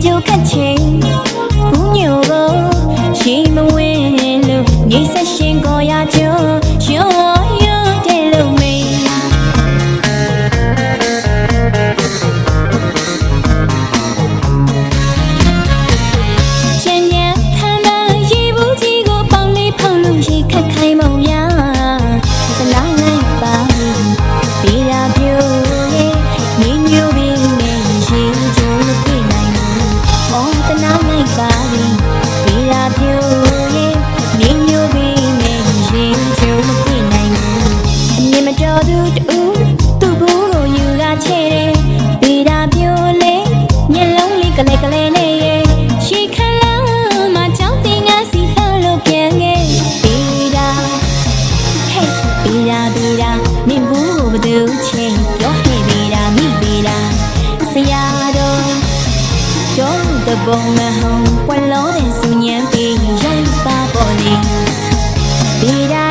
就感情。 ဗီရာဗီရာမင်းဘူးဘသူချင်းပြောဟေဗီရာမိဗီရာဆရာတော်တော်တဘုံမဟုံပွက်လို့တဲ့ဆူညံပြီးရိုက်ပါပေါ်နေဗီရာ